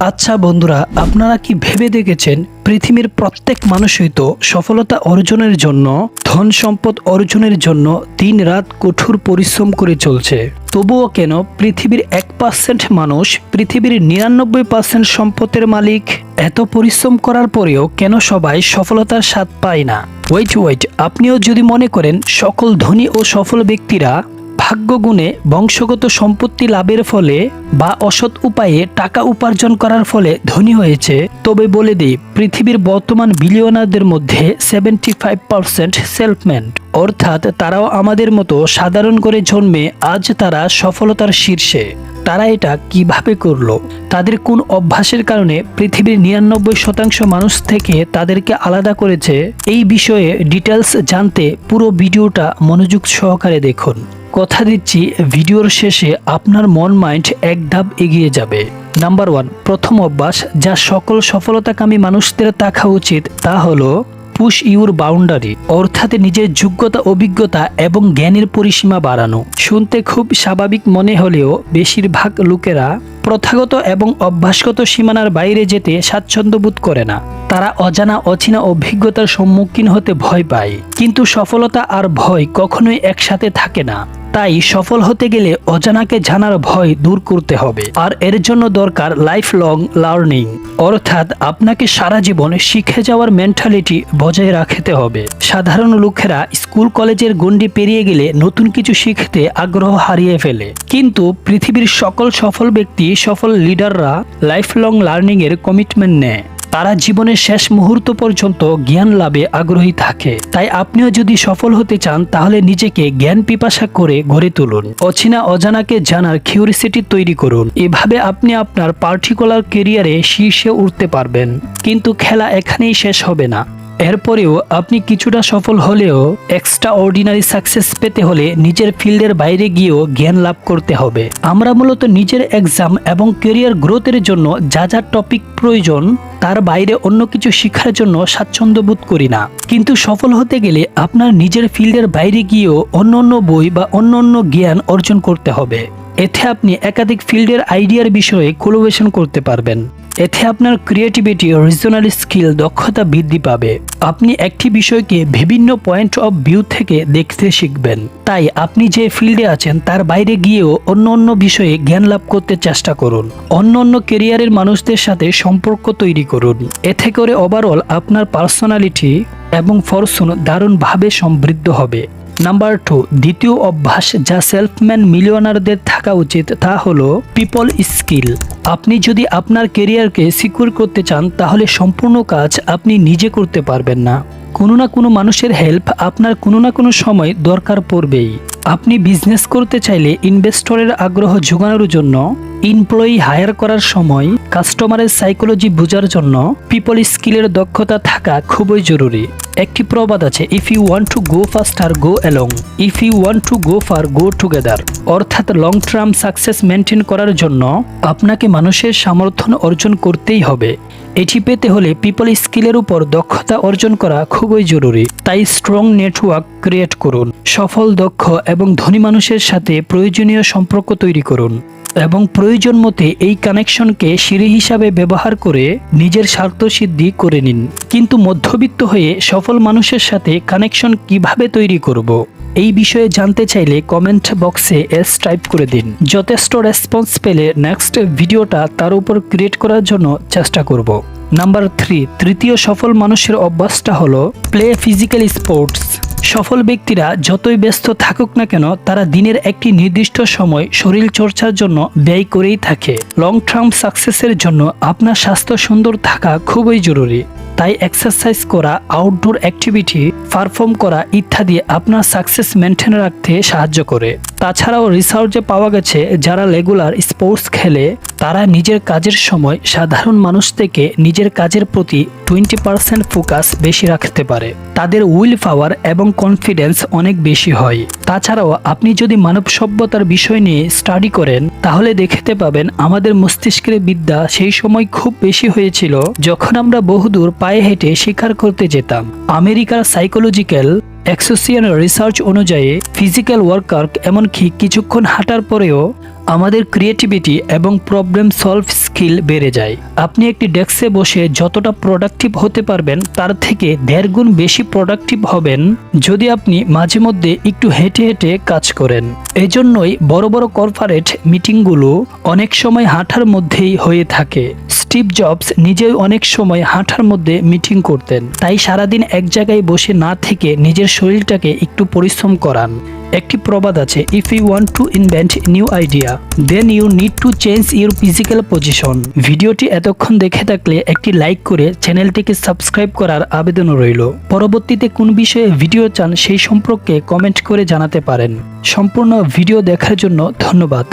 আচ্ছা বন্ধুরা, আপনারা কি ভেবে দেখেছেন পৃথিবীর প্রত্যেক মানুষই তো সফলতা অর্জনের জন্য, ধন সম্পদ অর্জনের জন্য দিন রাত কঠোর পরিশ্রম করে চলছে? তবুও কেন পৃথিবীর এক পার্সেন্ট মানুষ পৃথিবীর নিরানব্বই পার্সেন্ট সম্পদের মালিক? এত পরিশ্রম করার পরেও কেন সবাই সফলতার স্বাদ পায় না? ওয়েট ওয়েট আপনিও যদি মনে করেন, সকল ধনী ও সফল ব্যক্তিরা ভাগ্যগুণে বংশগত সম্পত্তি লাভের ফলে বা অসৎ উপায়ে টাকা উপার্জন করার ফলে ধনী হয়েছে। তবে বলে দিই, পৃথিবীর বর্তমান বিলিয়নারদের মধ্যে সেভেন্টি ফাইভ পার্সেন্ট সেলফম্যান অর্থাৎ তারাও আমাদের মতো সাধারণ করে জন্মে আজ তারা সফলতার শীর্ষে। তারা এটা কীভাবে করল? তাদের কোন অভ্যাসের কারণে পৃথিবীর নিরানব্বই শতাংশ মানুষ থেকে তাদেরকে আলাদা করেছে? এই বিষয়ে ডিটেলস জানতে পুরো ভিডিওটা মনোযোগ সহকারে দেখুন। কথা দিচ্ছি, ভিডিওর শেষে আপনার মন মাইন্ড এক ধাপ এগিয়ে যাবে। নাম্বার ওয়ান, প্রথম অভ্যাস যা সকল সফলতাকামী মানুষদের থাকা উচিত তা হলো পুশ ইউর বাউন্ডারি, অর্থাৎ নিজের যোগ্যতা, অভিজ্ঞতা এবং জ্ঞানের পরিসীমা বাড়ানো। শুনতে খুব স্বাভাবিক মনে হলেও বেশিরভাগ লোকেরা প্রথাগত এবং অভ্যাসগত সীমানার বাইরে যেতে স্বাচ্ছন্দ্য বোধ করে না। তারা অজানা, অচেনা অভিজ্ঞতার সম্মুখীন হতে ভয় পায়। কিন্তু সফলতা আর ভয় কখনোই একসাথে থাকে না। তাই সফল হতে গেলে অজানাকে জানার ভয় দূর করতে হবে। আর এর জন্য দরকার লাইফ লং লার্নিং অর্থাৎ আপনাকে সারা জীবন শিখে যাওয়ার মেন্টালিটি বজায় রাখতে হবে। সাধারণ লোকেরা স্কুল কলেজের গণ্ডি পেরিয়ে গেলে নতুন কিছু শিখতে আগ্রহ হারিয়ে ফেলে। কিন্তু পৃথিবীর সকল সফল ব্যক্তি, সফল লিডাররা লাইফ লং লার্নিং এর কমিটমেন্ট নেয়। তারা জীবনের শেষ মুহূর্ত পর্যন্ত জ্ঞান লাভে আগ্রহী থাকে। তাই আপনিও যদি সফল হতে চান, তাহলে নিজেকে জ্ঞান পিপাসা করে গড়ে তুলুন। অচেনা অজানাকে জানার কিউরিসিটি তৈরি করুন। এভাবে আপনি আপনার পার্টিকুলার কেরিয়ারে শীর্ষে উঠতে পারবেন। কিন্তু খেলা এখানেই শেষ হবে না। এরপরেও আপনি কিছুটা সফল হলেও এক্সট্রা অর্ডিনারি সাকসেস পেতে হলে নিজের ফিল্ডের বাইরে গিয়েও জ্ঞান লাভ করতে হবে। আমরা মূলত নিজের এক্সাম এবং কেরিয়ার গ্রোথের জন্য যা যা টপিক প্রয়োজন, তার বাইরে অন্য কিছু শিক্ষার জন্য স্বাচ্ছন্দ্য বোধ করি না। কিন্তু সফল হতে গেলে আপনার নিজের ফিল্ডের বাইরে গিয়েও অন্য অন্য বই বা অন্য অন্য জ্ঞান অর্জন করতে হবে। এতে আপনি একাধিক ফিল্ডের আইডিয়ার বিষয়ে কোলোভেশন করতে পারবেন। এতে আপনার ক্রিয়েটিভিটি ও রিজনাল স্কিল দক্ষতা বৃদ্ধি পাবে। আপনি একটি বিষয়কে বিভিন্ন পয়েন্ট অফ ভিউ থেকে দেখতে শিখবেন। তাই আপনি যে ফিল্ডে আছেন, তার বাইরে গিয়েও অন্য অন্য বিষয়ে জ্ঞান লাভ করতে চেষ্টা করুন। অন্য অন্য কেরিয়ারের মানুষদের সাথে সম্পর্ক তৈরি করুন। এতে করে ওভারঅল আপনার পার্সোনালিটি এবং ফরসুন দারুণভাবে সমৃদ্ধ হবে। নাম্বার টু দ্বিতীয় অভ্যাস যা সেলফম্যান মিলিয়নারদের থাকা উচিত, তা হলো পিপল স্কিল আপনি যদি আপনার কেরিয়ারকে সিকিউর করতে চান, তাহলে সম্পূর্ণ কাজ আপনি নিজে করতে পারবেন না। কোনো না কোনো মানুষের হেল্প আপনার কোনো না কোনো সময় দরকার পড়বেই। আপনি বিজনেস করতে চাইলে ইনভেস্টরের আগ্রহ যোগানোর জন্য এমপ্লয়ি হায়ার করার সময় কাস্টমারের সাইকোলজি বোঝার জন্য পিপল স্কিলের দক্ষতা থাকা খুবই জরুরি। একটি প্রবাদ আছে if you want to go faster go along if you want to go far go together অর্থাৎ লং টার্ম সাকসেস মেনটেন করার জন্য আপনাকে মানুষের সমর্থন অর্জন করতেই হবে। এটি পেতে হলে পিপল স্কিলের উপর দক্ষতা অর্জন করা খুবই জরুরি। তাই স্ট্রং নেটওয়ার্ক ক্রিয়েট করুন, সফল, দক্ষ এবং ধনী মানুষের সাথে প্রয়োজনীয় সম্পর্ক তৈরি করুন। এবং প্রয়োজন মতে এই কানেকশনকে সিঁড়ি হিসাবে ব্যবহার করে নিজের স্বার্থ সিদ্ধি করে নিন। কিন্তু মধ্যবিত্ত হয়ে সফল মানুষের সাথে কানেকশন কীভাবে তৈরি করব। এই বিষয়ে জানতে চাইলে কমেন্ট বক্সে এস টাইপ করে দিন। যথেষ্ট রেসপন্স পেলে নেক্সট ভিডিওটা তার উপর ক্রিয়েট করার জন্য চেষ্টা করব। নাম্বার থ্রি, তৃতীয় সফল মানুষের অভ্যাসটা হলো প্লে ফিজিক্যাল স্পোর্টস সফল ব্যক্তিরা যতই ব্যস্ত থাকুক না কেন, তারা দিনের একটি নির্দিষ্ট সময় শরীর চর্চার জন্য ব্যয় করেই থাকে। লং টার্ম সাকসেসের জন্য আপনার স্বাস্থ্য সুন্দর থাকা খুবই জরুরি। তাই এক্সারসাইজ করা আউটডোর অ্যাক্টিভিটি পারফর্ম করা ইত্যাদি আপনার সাকসেস মেনটেন রাখতে সাহায্য করে। তাছাড়াও রিসার্চে পাওয়া গেছে, যারা রেগুলার স্পোর্টস খেলে, তারা নিজের কাজের সময় সাধারণ মানুষ থেকে নিজের কাজের প্রতি টোয়েন্টি পার্সেন্ট ফোকাস বেশি রাখতে পারে। তাদের উইল পাওয়ার এবং কনফিডেন্স অনেক বেশি হয়। তাছাড়াও আপনি যদি মানব সভ্যতার বিষয় নিয়ে স্টাডি করেন, তাহলে দেখতে পাবেন আমাদের মস্তিষ্কের বিদ্যা সেই সময় খুব বেশি হয়েছিল, যখন আমরা বহুদূর পায়ে হেঁটে শিকার করতে যেতাম। আমেরিকার সাইকোলজিক্যাল অ্যাসোসিয়েশন রিসার্চ অনুযায়ী ফিজিক্যাল ওয়ার্কার এমনকি কিছুক্ষণ হাঁটার পরেও আমাদের ক্রিয়েটিভিটি এবং প্রবলেম সলভ স্কিল বেড়ে যায়। আপনি একটি ডেস্কে বসে যতটা প্রোডাক্টিভ হতে পারবেন, তার থেকে দেড় গুণ বেশি প্রোডাক্টিভ হবেন যদি আপনি মাঝে মধ্যে একটু হেঁটে হেঁটে কাজ করেন। এজন্যই বড় বড় কর্পোরেট মিটিংগুলো অনেক সময় হাঁটার মধ্যেই হয়ে থাকে। স্টিভ জবস নিজেও অনেক সময় হাঁটার মধ্যে মিটিং করতেন। তাই সারাদিন এক জায়গায় বসে না থেকে নিজের শরীরটাকে একটু পরিশ্রম করান। একটি প্রবাদ আছে if you want to invent new idea then you need to change your physical position ভিডিওটি এতক্ষণ দেখে থাকলে একটি লাইক করে চ্যানেলটিকে সাবস্ক্রাইব করার আবেদন রইল। পরবর্তীতে কোন বিষয়ে ভিডিও চান সেই সম্পর্কে কমেন্ট করে জানাতে পারেন। সম্পূর্ণ ভিডিও দেখার জন্য ধন্যবাদ।